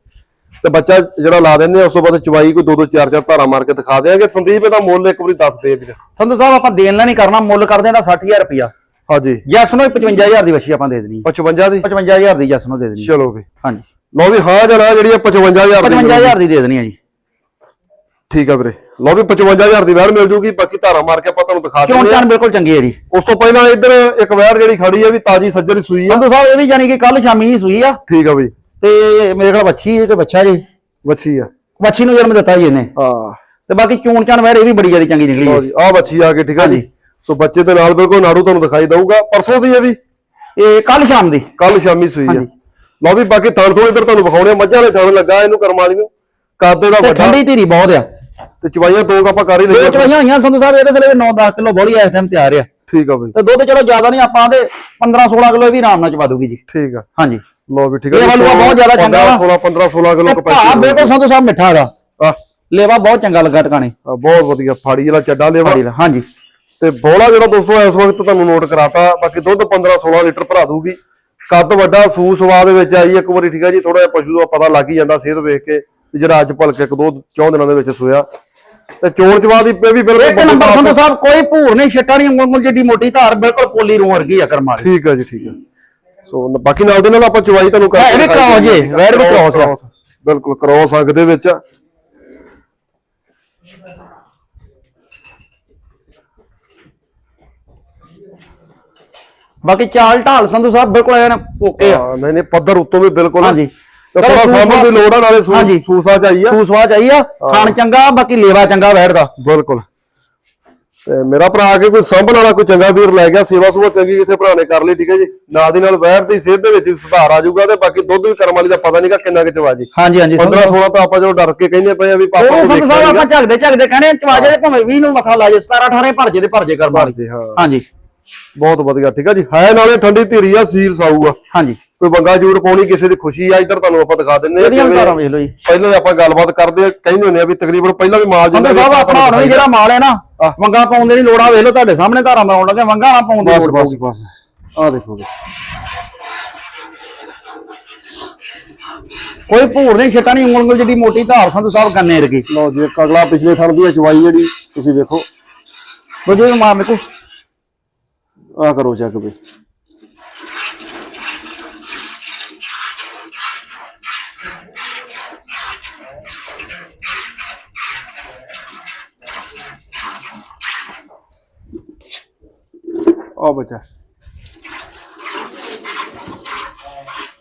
Speaker 1: ਤੇ ਬੱਚਾ ਜਿਹੜਾ ਲਾ ਦਿੰਦੇ ਉਸ ਤੋਂ ਬਾਅਦ ਚਵਾਈ ਕੋਈ ਦੋ ਦੋ ਚਾਰ ਚਾਰ ਧਾਰਾ ਮਾਰ ਕੇ ਦਿਖਾ ਦੇਾਂਗੇ ਸੰਦੀਪ ਇਹਦਾ ਮੁੱਲ ਇੱਕ ਵਾਰੀ ਦੱਸ ਦੇ ਵੀਰ।
Speaker 2: ਸੰਧੂ ਸਾਹਿਬ ਆਪਾਂ ਦੇਣ ਲੈਣੀ ਕਰਨਾ ਮੁੱਲ ਕਰਦੇ ਦਾ 60000 ਰੁਪਿਆ
Speaker 1: ਹਾਂਜੀ।
Speaker 2: ਜੈਸ ਨੂੰ 55000 ਦੀ ਵਛੀ ਆਪਾਂ ਦੇ ਦੇਣੀ।
Speaker 1: 55 ਦੀ?
Speaker 2: 55000 ਦੀ ਜੈਸ ਨੂੰ ਦੇ ਦੇਣੀ।
Speaker 1: ਚਲੋ ਵੀ।
Speaker 2: ਹਾਂਜੀ।
Speaker 1: ਲਓ ਵੀ ਹਾਂ ਜਣਾ ਜਿਹੜੀ ਆ 55000 ਦੀ
Speaker 2: 55000 ਦੀ ਦੇ ਦੇਣੀ ਆ ਜੀ।
Speaker 1: ਠੀਕ ਆ ਵੀਰੇ। ਲਓ ਵੀ 55000 ਦੀ ਵੈਰ ਮਿਲ ਜੂਗੀ ਬਾਕੀ ਧਾਰਾ ਮਾਰ ਕੇ ਆਪਾਂ ਤੁਹਾਨੂੰ ਦਿਖਾ
Speaker 2: ਕਿਉਂ
Speaker 1: ਦਿੰਦੇ ਆ।
Speaker 2: ਚਾਨ ਬਿਲਕੁਲ ਚੰਗੀ ਹੈ ਜੀ।
Speaker 1: ਉਸ ਤੋਂ ਪਹਿਲਾਂ ਇੱਧਰ ਇੱਕ ਵੈਰ ਜਿਹੜੀ ਖੜੀ ਹੈ ਵੀ ਤਾਜੀ ਸੱਜਰ ਸੂਈ ਆ।
Speaker 2: ਸੰਧੂ ਸਾਹਿਬ ਇਹ ਵੀ ਜਾਨੀ ਕਿ ਕੱਲ ਸ਼ਾਮੀ ਹੀ ਸੂਈ ਆ।
Speaker 1: ਠੀਕ ਆ ਬਈ।
Speaker 2: ਤੇ ਮੇਰੇ ਕੋਲ ਵੱਛੀ ਹੈ ਤੇ ਬੱਚਾ ਜੀ।
Speaker 1: ਵੱਛੀ ਆ।
Speaker 2: ਵੱਛੀ ਨੂੰ ਜਨਮ ਦਿੱਤਾ ਜੀ ਇਹਨੇ।
Speaker 1: ਹਾਂ।
Speaker 2: ਤੇ ਬਾਕੀ ਚੂਣ ਚਾਨ ਵੈਰ ਇਹ ਵੀ ਬੜੀ ਜ਼ਿਆਦਾ ਚੰਗੀ ਨਿਕਲੀ
Speaker 1: ਲਓ
Speaker 2: ਹੈ
Speaker 1: ਜੀ ਆ ਬੱਚੀ ਆ ਗਈ ਠੀਕ ਆ ਜੀ। ਸੋ ਬੱਚੇ ਦੇ ਨਾਲ ਬਿਲਕੁਲ ਨਾੜੂ ਤੁਹਾਨੂੰ ਦਿਖਾਈ ਦਊਗਾ। ਪਰਸੋਂ ਦੀ ਇਹ ਵੀ?
Speaker 2: ਇਹ ਕੱਲ ਸ਼ਾਮ ਦੀ।
Speaker 1: ਕੱਲ ਸ਼ਾਮੀ ਸੂਈ ਆ। ਲਓ ਵੀ ਬਾਕੀ ਥਣ ਥੋੜੇ ਇੱਧਰ ਤੁਹਾਨੂੰ ਵਿਖਾਉਣੇ ਮੱਝਾਂ ਦੇ ਥਣ ਲੱਗਾ ਇਹਨੂੰ ਕਰਮ ਵਾਲੀ ਨੂੰ। ਕਾਦੇ ਦਾ
Speaker 2: ਤੇ
Speaker 1: ਵੱਡਾ
Speaker 2: ਠੰਡੀ ਧੀਰੀ ਬਹੁਤ ਆ।
Speaker 1: ਤੇ ਚਵਾਈਆਂ ਦੋ ਆਪਾਂ ਕਰ ਹੀ
Speaker 2: ਦੋ
Speaker 1: ਲਈਆਂ
Speaker 2: ਚਵਾਈਆਂ ਹੋਈਆਂ ਸੰਧੂ ਸਾਹਿਬ ਇਹਦੇ ਥਲੇ 9-10 ਕਿਲੋ ਬੋਲੀ ਇਸ ਟਾਈਮ ਤਿਆਰ ਆ।
Speaker 1: ਠੀਕ ਆ ਬਈ।
Speaker 2: ਤੇ ਦੁੱਧ ਚਲੋ ਜ਼ਿਆਦਾ ਨਹੀਂ ਆਪਾਂ ਦੇ 15-16 ਕਿਲੋ ਵੀ ਆਰਾਮ ਨਾਲ ਚਵਾ ਦੂਗੀ ਜੀ।
Speaker 1: ਠੀਕ ਆ।
Speaker 2: ਹਾਂਜੀ।
Speaker 1: ਲਓ ਵੀ ਠੀਕ ਆ
Speaker 2: ਇਹ ਵਾਲੂਆ ਬਹੁਤ ਜ਼ਿਆਦਾ ਚੰਗਾ ਵਾ।
Speaker 1: 16 15 16 ਕਿਲੋ
Speaker 2: ਤੇ ਭਾਅ ਬਿਲਕੁਲ ਸੰਧੂ ਸਾਹਿਬ ਮਿੱਠਾ ਦਾ।
Speaker 1: ਆ
Speaker 2: ਲੇਵਾ ਬਹੁਤ ਚੰਗਾ ਲੱਗਾ ਟਿਕਾਣੇ।
Speaker 1: ਬਹੁਤ ਵਧੀਆ ਫਾੜੀ ਵਾਲਾ ਚੱਡਾ ਲੇਵਾ।
Speaker 2: ਹਾਂਜੀ।
Speaker 1: ਤੇ ਬੋਲਾ ਜਿਹੜਾ ਦੋਸਤੋ ਇਸ ਵਕਤ ਤੁਹਾਨੂੰ ਨੋਟ ਕਰਾਤਾ ਬਾਕੀ ਦੁੱਧ 15 16 ਲੀਟਰ ਭਰਾ ਦੂਗੀ ਕੱਦ ਵੱਡਾ ਸੂ ਸਵਾ ਦੇ ਵਿੱਚ ਆਈ ਇੱਕ ਵਾਰੀ ਠੀਕ ਹੈ ਜੀ ਥੋੜਾ ਜਿਹਾ ਪਸ਼ੂ ਦਾ ਪਤਾ ਲੱਗ ਹੀ ਜਾਂਦਾ ਸਿਹਤ ਵੇਖ ਕੇ ਵੀ ਜਿਹੜਾ ਅੱਜ ਭਲਕੇ ਇੱਕ ਦੋ ਚੌਂ ਦਿਨਾਂ ਦੇ ਵਿੱਚ ਸੋਇਆ। ਤੇ ਚੋਣ ਚਵਾ ਦੀ ਇਹ ਵੀ ਬਿਲਕੁਲ
Speaker 2: ਇੱਕ ਨੰਬਰ ਸੰਧੂ ਸਾਹਿਬ ਕੋਈ ਭੂਰ ਨਹੀਂ ਛੱਟਾ ਨਹੀਂ ਉਂਗਲ ਜਿੱਡੀ ਮੋਟੀ ਧਾਰ ਬਿਲਕੁਲ ਪੋਲੀ ਰੂ ਵਰਗੀ ਆ ਕਰਮ ਵਾਲੀ।
Speaker 1: ਠੀਕ ਹੈ ਜੀ ਠੀਕ ਹੈ ਸੋ ਬਾਕੀ ਨਾਲ ਦੇ ਨਾਲ ਆਪਾਂ ਚਵਾਈ ਤੁਹਾਨੂੰ
Speaker 2: ਹੈ ਵੀ
Speaker 1: ਦਿਖਾਈ
Speaker 2: cross
Speaker 1: ਦਿੰਦੇ
Speaker 2: ਜੀ,
Speaker 1: ਹਾਂ।
Speaker 2: ਵੈਰ ਵੀ ਆ।
Speaker 1: cross, ਬਿਲਕੁਲ ਕ੍ਰੋਸ ਅੰਗ ਦੇ ਵਿੱਚ
Speaker 2: ਬਾਕੀ ਚਾਲ ਢਾਲ ਸੰਧੂ ਸਾਹਿਬ ਬਿਲਕੁਲ ਐਨ ਓਕੇ ਆ।
Speaker 1: ਹਾਂ, ਨਹੀਂ ਨਹੀਂ ਪੱਧਰ ਉੱਤੋਂ ਵੀ ਬਿਲਕੁਲ
Speaker 2: ਹਾਂਜੀ।
Speaker 1: ਤੇ ਥੋੜਾ
Speaker 2: ਚਲੋ
Speaker 1: ਸਾਂਭਣ ਦੀ ਲੋੜ ਆ ਨਾਲੇ ਸੂ-
Speaker 2: ਹਾਂਜੀ।
Speaker 1: ਸੂਸਾ ਚਾਹੀਏ
Speaker 2: ਸੂਸਵਾ ਚਾਹੀਆ ਖਾਣ ਚੰਗਾ ਬਾਕੀ ਲੇਵਾ ਚੰਗਾ ਵੈੜ ਦਾ
Speaker 1: ਬਿਲਕੁਲ। ਤੇ ਮੇਰਾ ਭਰਾ ਆ ਕੇ ਕੋਈ ਸੰਭਲ ਵਾਲਾ ਕੋਈ ਚੰਗਾ ਵੀਰ ਲੈ ਗਿਆ ਸੇਵਾ ਸੁਭਾ ਚੰਗੀ ਕਿਸੇ ਭਰਾ ਨੇ ਕਰ ਲਈ ਠੀਕ ਹੈ ਜੀ? ਨਾਲ ਦੀ ਨਾਲ ਵੈਰ ਦੀ ਸਿਹਤ ਦੇ ਵਿੱਚ ਵੀ ਸੁਧਾਰ ਆ ਜਾਊਗਾ ਤੇ ਬਾਕੀ ਦੁੱਧ ਵੀ ਕਰਮ ਵਾਲੀ ਦਾ ਪਤਾ ਨਹੀਂਗਾ ਕਿੰਨਾ ਕਿ ਚਵਾ ਜੀ।
Speaker 2: ਹਾਂਜੀ ਹਾਂਜੀ
Speaker 1: 15 16 ਤਾਂ ਆਪਾਂ ਜਦੋਂ ਡਰ ਕੇ ਕਹਿੰਦੇ ਪਏ ਆ ਵੀ ਪਾਪਾ
Speaker 2: ਉਹ ਸੰਧੂ ਸਾਹਿਬ ਆਪਾਂ ਝਗਦੇ ਝਗਦੇ ਕਹਿੰਦੇ ਚਵਾਜੇ ਦੇ ਭਾਵੇਂ 20 ਨੂੰ ਮੱਥਾ ਲਾ ਜੇ 17 18 ਭਰਜੇ ਦੇ ਭਰਜੇ ਕਰ ਮਾਰ
Speaker 1: ਜੀ ਹਾਂ।
Speaker 2: ਹਾਂਜੀ।
Speaker 1: ਬਹੁਤ ਵਧੀਆ ਠੀਕ ਹੈ ਜੀ। ਹੈ ਨਾਲੇ ਠੰਡੀ ਧੀਰੀ ਆ ਸੀਲ ਸਾਊ ਆ।
Speaker 2: ਹਾਂਜੀ।
Speaker 1: ਕੋਈ ਬੰਗਾ ਜੂੜ ਪਾਉਣੀ ਕਿਸੇ ਦੀ ਖੁਸ਼ੀ ਆ ਇੱਧਰ ਤੁਹਾਨੂੰ ਆਪਾਂ ਦਿਖਾ ਦਿੰਨੇ ਆ
Speaker 2: ਵਧੀਆ
Speaker 1: ਜਿਵੇਂ
Speaker 2: ਧਾਰਾਂ ਵੇਖ ਲਓ ਜੀ।
Speaker 1: ਪਹਿਲਾਂ ਆਪਾਂ ਗੱਲਬਾਤ ਕਰਦੇ ਆ ਕਹਿੰਦੇ ਹੁੰਦੇ ਆ ਵੀ ਤਕਰੀਬਨ ਪਹਿਲਾਂ ਵੀ ਮਾਲ
Speaker 2: ਸੰਧੂ ਸਾਹਿਬ ਆਪਣਾ ਹੁਣ ਜਿਹੜਾ ਮਾਲ ਹੈ ਨਾ ਵੰਗਾ ਪਾਉਣ ਦੀ ਨਹੀਂ ਲੋੜ ਆ ਵੇਖ ਲਓ ਤੁਹਾਡੇ ਸਾਹਮਣੇ ਧਾਰਾਂ ਮਰਾਉਣ ਲੱਗੇ ਵੰਗਾ ਨਾ ਪਾਉਣ ਦੀ
Speaker 1: ਬਸ
Speaker 2: ਲੋੜ
Speaker 1: ਬਸ ਬਸ। ਆ ਦੇਖੋ ਜੀ।
Speaker 2: ਕੋਈ ਭੂਰ ਨਹੀਂ ਛਟਾ ਨਹੀਂ ਉਂਗਲ ਉਂਗਲ ਜਿੱਡੀ ਮੋਟੀ ਧਾਰ ਸੰਧੂ ਸਾਹਿਬ ਕੰਨੇ ਰਗੀ
Speaker 1: ਲਓ ਜੀ ਅਗਲਾ ਪਿਛਲੇ ਥਣ ਦੀ ਆ ਚਵਾਈ ਜਿਹੜੀ ਤੁਸੀਂ ਵੇਖੋ।
Speaker 2: ਵਧੀਆ ਮਾਰ ਮੇਰੇ ਕੋ
Speaker 1: ਆ ਕਰੋ ਚੈੱਕ ਵੀ। ਆ ਬੱਚਾ।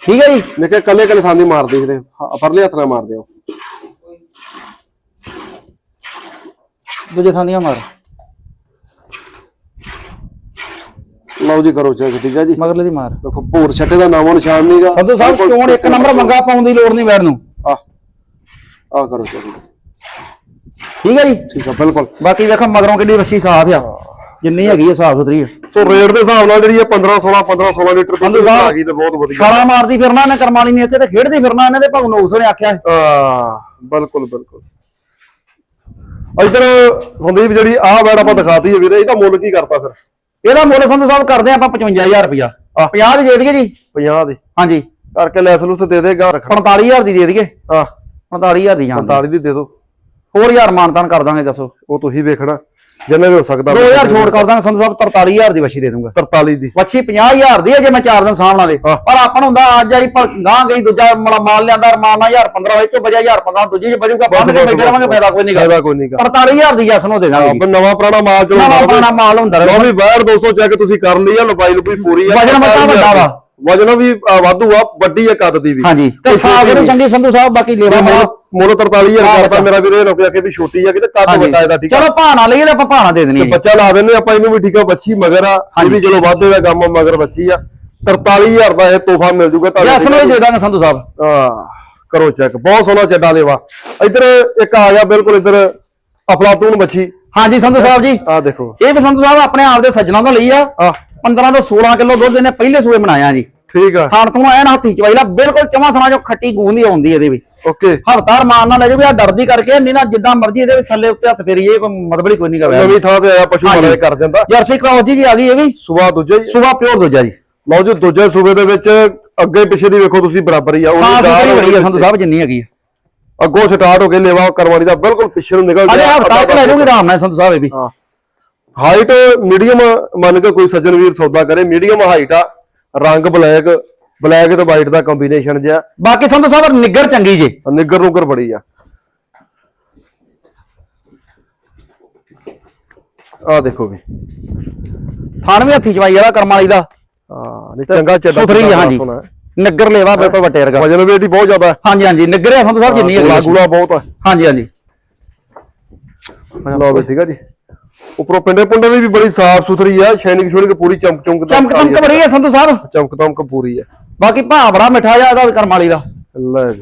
Speaker 2: ਠੀਕ ਹੈ ਜੀ?
Speaker 1: ਨਿੱਕੇ ਕੱਲੇ ਕੱਲੇ ਥਾਂ ਦੀ ਮਾਰਦੇ ਜਿਹੜੇ। ਪਰਲੇ ਹੱਥ ਨਾਲ ਮਾਰਦੇ ਹੋ
Speaker 2: ਦੂਜੇ ਥਾਂ ਦੀਆਂ ਮਾਰ।
Speaker 1: ਲਓ ਜੀ ਕਰੋ ਚੈੱਕ ਠੀਕ ਹੈ ਜੀ?
Speaker 2: ਮਗਰਲੇ ਦੀ ਮਾਰ।
Speaker 1: ਦੇਖੋ ਭੂਰ ਛੱਟੇ ਦਾ ਨਾਮੋ ਨਿਸ਼ਾਨ ਨਹੀਂਗਾ
Speaker 2: ਸੰਧੂ ਸਾਹਿਬ ਚੋਣ ਇੱਕ ਨੰਬਰ ਮੰਗਾ ਪਾਉਣ ਦੀ ਲੋੜ ਨਹੀਂ ਬੈਠ ਨੂੰ।
Speaker 1: ਆ ਆ ਕਰੋ ਚੈੱਕ।
Speaker 2: ਠੀਕ ਹੈ ਜੀ?
Speaker 1: ਠੀਕ ਆ ਬਿਲਕੁਲ।
Speaker 2: ਬਾਕੀ ਵੇਖੋ ਮਗਰੋਂ ਕਿੰਨੀ ਵੱਛੀ ਸਾਫ਼ ਆ। ਜਿੰਨੀ ਹੈਗੀ ਆ ਸਾਫ਼ ਸੁਥਰੀ ਆ।
Speaker 1: ਸੋ ਰੇਟ ਦੇ ਹਿਸਾਬ ਨਾਲ ਜਿਹੜੀ ਇਹ 15 16 15 16 ਲੀਟਰ
Speaker 2: ਸੰਧੂ ਸਾਹਿਬ,
Speaker 1: ਆ ਗਈ ਤੇ ਬਹੁਤ ਵਧੀਆ।
Speaker 2: ਛਾਲਾ ਮਾਰਦੀ ਫਿਰਨਾ ਇਹਨੇ ਕਰਮਾਲੀ ਨਹੀਂ ਇੱਥੇ ਤੇ ਖੇਡਦੀ ਫਿਰਨਾ ਇਹਨੇ ਤੇ ਭਾਉ ਨੋਸ ਨੇ ਆਖਿਆ।
Speaker 1: ਆ ਬਿਲਕੁਲ ਬਿਲਕੁਲ। ਇਧਰ ਸੰਦੀਪ ਜਿਹੜੀ ਆਹ ਬੈਡ ਆਪਾਂ ਦਿਖਾਤੀ ਹੈ ਵੀਰੇ ਇਹਦਾ ਮੁੱਲ ਕੀ ਕਰਤਾ ਫਿਰ?
Speaker 2: ਇਹਦਾ ਮੁੱਲ ਸੰਧੂ ਸਾਹਿਬ ਕਰਦੇ ਆਪਾਂ 55000 ਰੁਪਇਆ। 50 ਦੀ ਦੇ ਦਈਏ ਜੀ?
Speaker 1: 50 ਦੀ।
Speaker 2: ਹਾਂਜੀ।
Speaker 1: ਕਰਕੇ ਲੈਸ ਲੂਸ ਦੇ ਦੇਗਾ ਰੱਖਣਾ।
Speaker 2: 45000 ਦੀ ਦੇ ਦਈਏ।
Speaker 1: ਆ
Speaker 2: 45000 ਦੀ ਜਾਂ
Speaker 1: 45 ਦੀ ਦੇ ਦਿਓ।
Speaker 2: ਹੋਰ ਯਾਰ ਮਾਨਤਾਨ ਕਰ ਦਾਂਗੇ ਦੱਸੋ।
Speaker 1: ਉਹ ਤੁਸੀਂ ਵੇਖਣਾ। ਜਿੰਨੇ ਵੀ ਹੋ ਸਕਦਾ
Speaker 2: 2000 ਛੋੜ ਕਰ ਦਾਂਗੇ ਸੰਧੂ ਸਾਹਿਬ 43000 ਦੀ ਵੱਛੀ ਦੇ ਦੂੰਗਾ।
Speaker 1: 43 ਦੀ।
Speaker 2: ਵੱਛੀ 50000 ਦੀ ਹੈ ਜੇ ਮੈਂ 4 ਦਿਨ ਸਾਹਮਣਾ ਦੇ। ਪਰ ਆਪਾਂ ਨੂੰ ਹੁੰਦਾ ਅੱਜ ਆਈ ਪਰ ਗਾਂ ਗਈ ਦੂਜਾ ਮਲਾ ਮਾਲ ਲਿਆਂਦਾ ਰਮਾਨਾ 15 ਹੋਏ ਚੋਂ ਬਜਾ 15 ਦੂਜੀ ਚ ਬਜੂਗਾ ਬੰਦ ਕੇ ਬੈਠੇ ਰਵਾਂਗੇ ਫਾਇਦਾ ਕੋਈ ਨਹੀਂ
Speaker 1: ਫਾਇਦਾ ਕੋਈ ਨਹੀਂਗਾ
Speaker 2: 43000 ਦੀ ਜਸ ਨੂੰ ਦੇ ਦਾਂਗੇ।
Speaker 1: ਨਵਾਂ ਪੁਰਾਣਾ ਮਾਲ ਚਲੋ
Speaker 2: ਨਵਾਂ ਪੁਰਾਣਾ ਮਾਲ ਹੁੰਦਾ ਰਹੇ
Speaker 1: ਵੀ ਬਾਹਰ 200 ਚੈੱਕ ਤੁਸੀਂ ਕਰ ਲਈ ਆ ਲੰਬਾਈ ਲੁਬਾਈ ਪੂਰੀ ਆ।
Speaker 2: ਵਜਨ ਵੱਡਾ ਵੱਡਾ ਵਾ।
Speaker 1: ਵਜਨ ਵੀ ਵਾਧੂ ਆ ਵੱਡੀ ਆ ਕੱਦ ਦੀ ਵੀ।
Speaker 2: ਹਾਂਜੀ ਤੇ
Speaker 1: ਕੋਈ
Speaker 2: ਸਾਫ਼
Speaker 1: ਛੋਟੀ
Speaker 2: ਜਿਹੜੀ
Speaker 1: ਨਹੀਂ।
Speaker 2: ਚੰਗੀ ਸੰਧੂ ਸਾਹਿਬ ਬਾਕੀ ਲੇਵਾ
Speaker 1: ਮੁੱਲ ਮੁੱਲ 43000
Speaker 2: ਹਾਂ,
Speaker 1: ਕਰਤਾ
Speaker 2: ਬੱਚਾ।
Speaker 1: ਮੇਰਾ ਵੀਰੇ ਲੋਕ ਆਖੇ ਵੀ ਛੋਟੀ ਆ ਕਿਤੇ ਕੱਦ ਵੱਡਾ ਇਹਦਾ ਠੀਕ ਆ?
Speaker 2: ਚਲੋ ਭਾਣਾ ਲਈਏ ਤੇ ਆਪਾਂ ਭਾਣਾ ਦੇ ਦੇਣੀ ਹੈ
Speaker 1: ਬੱਚਾ ਲਾ ਦਿੰਨੇ ਆਪਾਂ ਇਹਨੂੰ ਵੀ ਠੀਕ ਆ ਬੱਚੀ ਮਗਰ ਆ ਇਹ ਵੀ ਚਲੋ ਵਾਧੇ ਦਾ ਕੰਮ ਆ, ਮਗਰ ਬੱਚੀ ਆ। 43000 ਦਾ ਇਹ ਤੋਹਫਾ ਮਿਲ ਜੂਗਾ
Speaker 2: ਜਸ ਨੂੰ ਹੀ ਦੇ ਦਾਂਗੇ ਸੰਧੂ ਸਾਹਿਬ।
Speaker 1: ਹਾਂ ਕਰੋ ਚੈੱਕ ਬਹੁਤ ਸੋਹਣਾ ਚੱਡਾ ਦੇਵਾ ਇੱਧਰ ਇੱਕ ਆ ਗਿਆ ਬਿਲਕੁਲ ਇੱਧਰ ਅਫਲਾਤੂਨ ਬੱਚੀ।
Speaker 2: ਹਾਂਜੀ ਸੰਧੂ ਸਾਹਿਬ ਜੀ।
Speaker 1: ਆ ਦੇਖੋ।
Speaker 2: ਇਹ ਵੀ ਸੰਧੂ ਸਾਹਿਬ ਆਪਣੇ ਆਪ ਦੇ ਸੱਜਣਾ ਤੋਂ ਲਈ ਆ।
Speaker 1: ਆ
Speaker 2: 15 ਤੋਂ 16 ਕਿਲੋ ਦੁੱਧ ਇਹਨੇ ਪਹਿਲੇ ਸੂਏ ਬਣਾਇਆ ਜੀ।
Speaker 1: ਠੀਕ ਆ।
Speaker 2: ਖਾਣ ਤੋਂ ਐਨ ਹੱਥੀ ਚਵਾਈਲਾ ਬਿਲਕੁਲ ਚਵਾਂ ਥਣਾ ਜੋ ਖੱਟੀ ਗੂੰਦੀ ਆਉਂਦੀ ਇਹਦੇ ਵਿੱਚ।
Speaker 1: ਓਕੇ।
Speaker 2: ਹਫਤਾਰ ਮਾਨ ਨਾਲ ਲੈ ਜਾਓ ਵੀ ਆ ਡਰਦੀ ਕਰਕੇ ਨਹੀਂ ਨਾ ਜਿੱਦਾਂ ਮਰਜ਼ੀ ਇਹਦੇ ਵਿੱਚ ਥੱਲੇ ਉੱਤੇ ਹੱਥ ਫੇਰੀਏ ਕੋਈ ਮਤਲਬ ਹੀ ਕੋਈ ਨਹੀਂ ਕਰਦਾ।
Speaker 1: ਨਵੀਂ ਥਾਂ ਤੇ ਆਇਆ ਪਸ਼ੂ। ਬੜਾ ਕਰ ਜਾਂਦਾ
Speaker 2: ਜਰਸੀ ਕ੍ਰਾਸ ਜੀ ਜੀ ਆ ਗਈ ਇਹ ਵੀ।
Speaker 1: ਸੁਬਾ ਦੂਜਾ ਹੀ।
Speaker 2: ਸੁਬਾ ਪਿਓਰ ਦੂਜਾ ਜੀ।
Speaker 1: ਲਓ ਜੀ ਦੂਜੇ ਸੂਬੇ ਦੇ ਵਿੱਚ ਅੱਗੇ ਪਿੱਛੇ ਦੀ ਵੇਖੋ ਤੁਸੀਂ ਬਰਾਬਰ ਹੀ ਆ ਉਹਦੀ ਦਾਲ
Speaker 2: ਬੜੀ ਆ ਸੰਧੂ ਸਾਹਿਬ ਜਿੰਨੀ ਹੈਗੀ
Speaker 1: ਅੱਗੋਂ ਸਟਾਰਟ ਹੋ ਕੇ ਲੇਵਾ ਕਰਵਾਣੀ ਦਾ ਬਿਲਕੁਲ ਪਿੱਛੇ ਨੂੰ ਨਿਕਲ
Speaker 2: ਅਰੇ
Speaker 1: ਗਿਆ।
Speaker 2: ਹਫਤਾ ਲੈ ਜਾਓਗੇ ਆਰਾਮ ਨਾਲ ਸੰਧੂ ਸਾਹਿਬ ਇਹ ਵੀ।
Speaker 1: ਹਾਂ। ਹਾਈਟ ਮੀਡੀਅਮ ਮੰਨ ਕੇ ਕੋਈ ਸੱਜਣ ਵੀਰ ਸੌਦਾ ਕਰੇ ਮੀਡੀਅਮ ਹਾਈਟ ਆ ਰੰਗ ਬਲੈਕ ਬਲੈਕ ਤੇ ਵਾਈਟ ਦਾ ਕੰਬੀਨੇਸ਼ਨ ਜਿਹਾ।
Speaker 2: ਬਾਕੀ ਸੰਧੂ ਸਾਹਿਬ ਨਿੱਗਰ ਚੰਗੀ ਜੇ।
Speaker 1: ਨਿੱਗਰ ਨੁਗਰ ਬੜੀ ਆ। ਆ ਦੇਖੋ ਵੀ।
Speaker 2: ਥਣ ਵੀ ਹੱਥੀ ਚਵਾਈ ਵਾਲਾ ਕਰਮ ਵਾਲੀ ਦਾ।
Speaker 1: ਹਾਂ ਨਹੀਂ ਚੰਗਾ ਚੱਡਾ
Speaker 2: ਸੁਥਰੀ
Speaker 1: ਹੈ।
Speaker 2: ਨਿੱਗਰ ਲੈਵਾ ਬਿਲਕੁਲ ਵੱਟੇ ਵਰਗਾ।
Speaker 1: ਵਜਨ ਵੀ ਇਹਦੀ ਬਹੁਤ ਜ਼ਿਆਦਾ ਹੈ।
Speaker 2: ਹਾਂਜੀ ਹਾਂਜੀ ਨਿੱਗਰ ਆ ਸੰਧੂ ਸਾਹਿਬ ਜਿੰਨੀ ਹੈਗੀ
Speaker 1: ਗੋਲਾ
Speaker 2: ਆ।
Speaker 1: ਗੂਲਾ ਬਹੁਤ ਹੈ
Speaker 2: ਹਾਂਜੀ ਹਾਂਜੀ।
Speaker 1: ਲਓ ਵੀ ਠੀਕ ਆ ਜੀ। ਉਪਰੋਂ ਪਿੰਡੇ ਪੁੰਡੇ ਦੀ ਵੀ ਬੜੀ ਸਾਫ਼ ਸੁਥਰੀ ਆ ਸ਼ਾਈਨਿੰਗ ਸ਼ੋਨਿੰਗ ਪੂਰੀ ਚਮਕ ਚਮਕ
Speaker 2: ਚਮਕ ਚਮਕ ਬੜੀ ਹੈ ਸੰਧੂ ਸਾਹਿਬ।
Speaker 1: ਚਮਕ ਚਮਕ ਪੂਰੀ ਆ।
Speaker 2: ਬਾਕੀ ਭਾ ਬੜਾ ਮਿੱਠਾ ਜਿਹਾ ਇਹਦਾ ਕਰਮ ਵਾਲੀ ਦਾ।
Speaker 1: ਲੈ ਜੀ।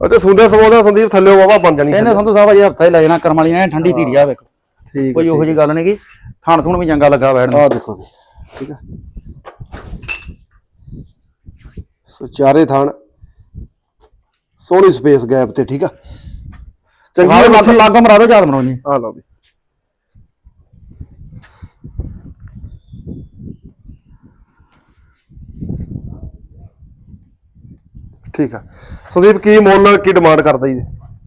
Speaker 1: ਅਤੇ ਸੁੰਦਰ ਸਮਾਉਂਦਾ ਸੰਦੀਪ ਥੱਲੇ ਵਾਵਾ ਬਣ ਜਾਣੀ
Speaker 2: ਇਹਨੇ ਸੰਧੂ ਸਾਹਿਬ ਅਜੇ ਹਫਤਾ ਹੀ ਲੈ ਜਾਣਾ ਕਰਮ ਵਾਲੀ ਨੇ ਠੰਡੀ ਧੀਰੀ ਆ ਵੇਖੋ।
Speaker 1: ਠੀਕ
Speaker 2: ਕੋਈ ਉਹੋ ਜੀ ਗੱਲ ਨਹੀਂ ਗੀ। ਥਾਣ ਥੂਣ ਵੀ ਚੰਗਾ ਲੱਗਾ ਬੈਠਣ
Speaker 1: ਆ ਦੇਖੋ ਵੀ ਠੀਕ ਆ। ਸੋ ਚਾਰੇ ਥਾਣ ਸੋਹਣੀ ਸਪੇਸ ਗੈਪ ਤੇ ਠੀਕ ਆ। ਚੰਗੀ ਮੱਛੀ
Speaker 2: ਲਾਗੋਂ ਮਰਾ ਦੋ ਜਾਦ ਮਰੋ ਜੀ।
Speaker 1: ਆ ਲਓ ਵੀ ਠੀਕ ਆ। ਸੰਦੀਪ ਕੀ ਮੁੱਲ ਕੀ ਡਿਮਾਂਡ ਕਰਦਾ ਜੀ?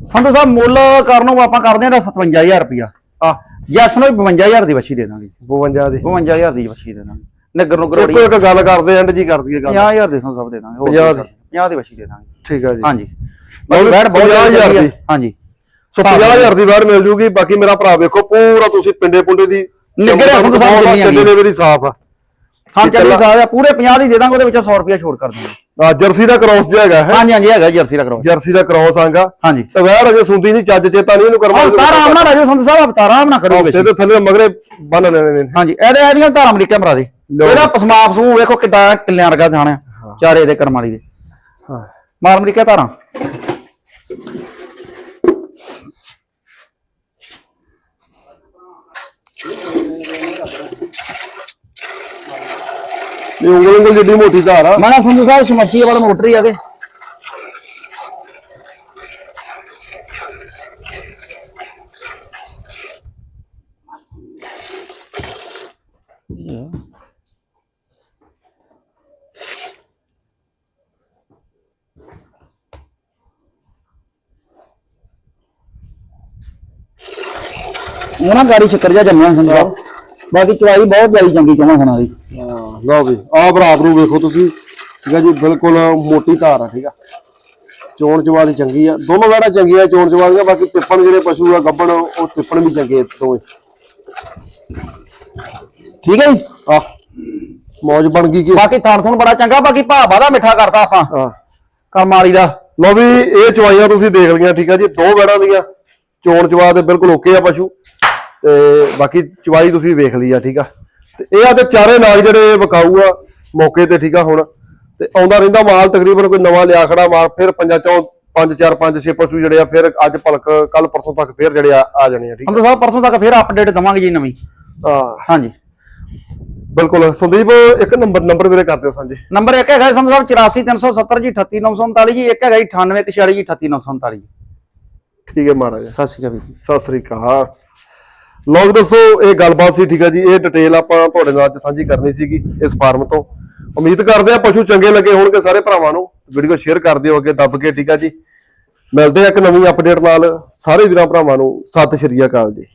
Speaker 2: ਸੰਧੂ ਸਾਹਿਬ ਮੁੱਲ ਕਰਨ ਨੂੰ ਆਪਾਂ ਕਰਦੇ ਆ ਦਾ 57000 ਰੁਪਿਆ
Speaker 1: ਆ।
Speaker 2: ਜੈਸ ਨੂੰ ਵੀ 52000 ਦੀ ਵੱਛੀ ਦੇ ਦਾਂਗੇ।
Speaker 1: 52 ਦੀ।
Speaker 2: 52000 ਦੀ ਵੱਛੀ ਦੇ ਦਾਂਗੇ। ਨਗਰ ਨੁਗਰ
Speaker 1: ਇੱਕੋ ਇੱਕ ਗੱਲ ਕਰਦੇ ਐਂਡ ਜੀ ਕਰ ਦਈਏ ਗੱਲ।
Speaker 2: 50000 ਦੇ ਸੰਧੂ ਸਾਹਿਬ ਦੇ ਦਾਂਗੇ ਹੋਰ
Speaker 1: 50 ਦੀ।
Speaker 2: 50 ਦੀ ਵੱਛੀ ਦੇ ਦਾਂਗੇ।
Speaker 1: ਠੀਕ ਆ ਜੀ।
Speaker 2: ਹਾਂਜੀ। ਬੈਠ ਬਹੁਤ
Speaker 1: 50,000
Speaker 2: ਜ਼ਿਆਦਾ
Speaker 1: ਦੀ।
Speaker 2: ਹਾਂਜੀ।
Speaker 1: ਸੋ 50000 ਦੀ ਵਾਰ ਮਿਲ ਜੂਗੀ ਬਾਕੀ ਮੇਰਾ ਭਰਾ ਵੇਖੋ ਪੂਰਾ ਤੁਸੀਂ ਪਿੰਡੇ ਪੁੰਡੇ ਦੀ
Speaker 2: ਨਿੱਘਰ ਆ, ਤੁਹਾਨੂੰ ਸਾਫ਼ ਜਿੰਨੀ
Speaker 1: ਚੱਲੇ ਵੀ ਸਾਫ਼ ਆ।
Speaker 2: ਹਾਂ ਚੱਲੀ
Speaker 1: ਲੱਖ-
Speaker 2: ਸਾਹਿਬ ਪੂਰੇ 50 ਦੀ ਦੇ ਦਾਂਗੇ ਉਹਦੇ ਵਿੱਚੋਂ 100 ਰੁਪਿਆ ਛੋੜ ਕਰ ਦਾਂਗੇ
Speaker 1: ਆ ਜਰਸੀ ਦਾ ਕ੍ਰਾਸ ਜਿਹਾ ਹੈਗਾ ਹੈ?
Speaker 2: ਹਾਂਜੀ ਹਾਂਜੀ ਹੈਗਾ ਜਰਸੀ ਦਾ ਕਰੋ
Speaker 1: ਜਰਸੀ ਦਾ ਕ੍ਰਾਸ ਆਂਗਾ।
Speaker 2: ਹਾਂਜੀ।
Speaker 1: ਤੇ ਵੈਰ ਅਜੇ ਸੁੰਦੀ ਨਹੀਂ ਚੱਜ ਚੇਤਾ ਨਹੀਂ ਇਹਨੂੰ ਕਰਵਾ
Speaker 2: ਅਵਤਾਰ ਆਰਾਮ ਨਾਲ ਰਾਜੂ ਸੰਧੂ ਸਾਹਿਬ ਆਰਾਮ ਨਾਲ ਕਰੋ
Speaker 1: ਤੇ ਥੱਲੇ ਮਗਰੇ ਬੰਨ ਲੈਣੇ ਨੇ।
Speaker 2: ਹਾਂਜੀ ਇਹਦੇ ਇਹਦੀਆਂ ਧਾਰਾਂ ਅਮਰੀਕਾ ਮਰਾ ਦੇ। ਇਹਦਾ ਪਸਮਾਪ ਸੂ ਵੇਖੋ ਕਿੱਡਾ ਕਿੱਲਿਆਂ ਵਰਗਾ ਜਾਣਾ ਚਾਰੇ ਦੇ ਕਰਮ ਵਾਲੀ ਦੇ।
Speaker 1: ਹਾਂ।
Speaker 2: ਮਾਰ ਅਮਰੀਕਾ ਧਾਰਾਂ
Speaker 1: ਇਹ ਉਂਗਲ ਉਂਗਲ ਜਿੱਡੀ ਮੋਟੀ ਧਾਰ ਆ।
Speaker 2: ਮੈਂ ਸੰਧੂ ਸਾਹਿਬ ਸਮੱਸੀ ਵਾਲਾ ਮੋਟਰ ਹੀ ਆ ਕੇ। ਉਹ ਨਾ ਗਾੜੀ ਸ਼ੱਕਰ ਜਾ ਜੰਮਿਆ ਸੰਧੂ ਸਾਹਿਬ। ਬਾਕੀ ਚਵਾਈ ਬਹੁਤ ਜ਼ਿਆਦਾ ਚੰਗੀ ਚਵਾਂ ਸਣਾ ਦੀ
Speaker 1: ਲਓ ਵੀ ਆ ਬਰਾਬਰ ਨੂੰ ਵੇਖੋ ਤੁਸੀਂ। ਠੀਕ ਆ ਜੀ ਬਿਲਕੁਲ ਮੋਟੀ ਧਾਰ ਆ ਠੀਕ ਆ। ਚੋਣ ਚਵਾ ਦੀ ਚੰਗੀ ਆ। ਦੋਨੋਂ ਵੈੜਾ ਚੰਗੀਆਂ ਚੋਣ ਚਵਾ ਦੀਆਂ ਬਾਕੀ ਤਿੱਪਣ ਜਿਹੜੇ ਪਸ਼ੂ ਆ ਗੱਬਣ ਉਹ ਤਿੱਪਣ ਵੀ ਚੰਗੇ ਦੋਵੇਂ।
Speaker 2: ਠੀਕ ਹੈ ਜੀ?
Speaker 1: ਆ ਮੌਜ ਬਣ ਗਈ ਕਿ
Speaker 2: ਬਾਕੀ ਥਾਣ ਥੂਣ ਬੜਾ ਚੰਗਾ ਬਾਕੀ ਭਾਅ ਵਾਦਾ ਮਿੱਠਾ ਕਰਤਾ ਆਪਾਂ।
Speaker 1: ਹਾਂ।
Speaker 2: ਕਰਮ ਵਾਲੀ ਦਾ।
Speaker 1: ਲੋ ਵੀ ਇਹ ਚਵਾਈਆਂ ਤੁਸੀਂ ਦੇਖ ਲਈਆਂ ਠੀਕ ਆ ਜੀ ਦੋ ਵੜਾਂ ਦੀਆਂ। ਚੋਣ ਚਵਾ ਦੇ ਬਿਲਕੁਲ ਓਕੇ ਆ ਪਸ਼ੂ। ਤੇ ਬਾਕੀ ਚਵਾਈ ਤੁਸੀਂ ਵੇਖ ਲਈ ਆ ਠੀਕ ਆ। ਤੇ ਇਹ ਆ ਤੇ ਚਾਰੇ ਨਾਗ ਜਿਹੜੇ ਵਿਕਾਊ ਆ ਮੌਕੇ ਤੇ ਠੀਕ ਆ ਹੁਣ। ਤੇ ਆਉਂਦਾ ਰਹਿੰਦਾ ਮਾਲ ਤਕਰੀਬਨ ਕੋਈ ਨਵਾਂ ਲਿਆ ਖੜਾ ਮਾਲ ਫਿਰ ਪੰਜਾਂ ਚੋਂ ਪੰਜ ਚਾਰ ਪੰਜ ਛੇ ਪਸ਼ੂ ਜਿਹੜੇ ਆ ਫਿਰ ਅੱਜ ਭਲਕ ਕੱਲ ਪਰਸੋਂ ਤੱਕ ਫਿਰ ਜਿਹੜੇ ਆ ਆ ਜਾਣੇ ਆ ਠੀਕ
Speaker 2: ਸਾਹਿਬ ਪਰਸੋਂ ਤੱਕ ਫੇਰ ਅਪਡੇਟ ਦਵਾਂਗੇ ਜੀ ਨਵੀਂ।
Speaker 1: ਆ
Speaker 2: ਹਾਂਜੀ।
Speaker 1: ਬਿਲਕੁਲ। ਸੰਦੀਪ ਇੱਕ ਨੰਬਰ ਨੰਬਰ ਵੀਰੇ ਕਰ ਦਿਓ ਸਾਂਝੇ।
Speaker 2: ਨੰਬਰ ਇੱਕ ਹੈਗਾ ਸੰਧੂ ਸਾਹਿਬ 84370 ਜੀ 38939 ਜੀ ਇੱਕ ਹੈਗਾ ਜੀ 9846 ਜੀ 38939 ਜੀ।
Speaker 1: ਠੀਕ ਹੈ ਮਹਾਰਾਜ।
Speaker 2: ਸਤਿ ਸ਼੍ਰੀ ਅਕਾਲ ਵੀਰ ਜੀ।
Speaker 1: ਸਤਿ ਸ੍ਰੀ ਅਕਾਲ। ਲੋਕ ਦੱਸੋ, ਇਹ ਗੱਲਬਾਤ ਸੀ, ਠੀਕ ਹੈ ਜੀ, ਇਹ ਡਿਟੇਲ ਆਪਾਂ ਤੁਹਾਡੇ ਨਾਲ ਅੱਜ ਸਾਂਝੀ ਕਰਨੀ ਸੀਗੀ ਇਸ ਫਾਰਮ ਤੋਂ। ਉਮੀਦ ਕਰਦੇ ਆ ਪਸ਼ੂ ਚੰਗੇ ਲੱਗੇ ਹੋਣਗੇ ਸਾਰੇ ਭਰਾਵਾਂ ਨੂੰ। ਵੀਡੀਓ ਸ਼ੇਅਰ ਕਰ ਦਿਓ ਅੱਗੇ, ਦੱਬ ਕੇ, ਠੀਕ ਆ ਜੀ। ਮਿਲਦੇ ਆ ਇੱਕ ਨਵੀਂ ਅਪਡੇਟ ਨਾਲ। ਸਾਰੇ ਵੀਰਾਂ, ਭਰਾਵਾਂ ਨੂੰ, ਸਤਿ ਸ਼੍ਰੀ ਅਕਾਲ ਜੀ।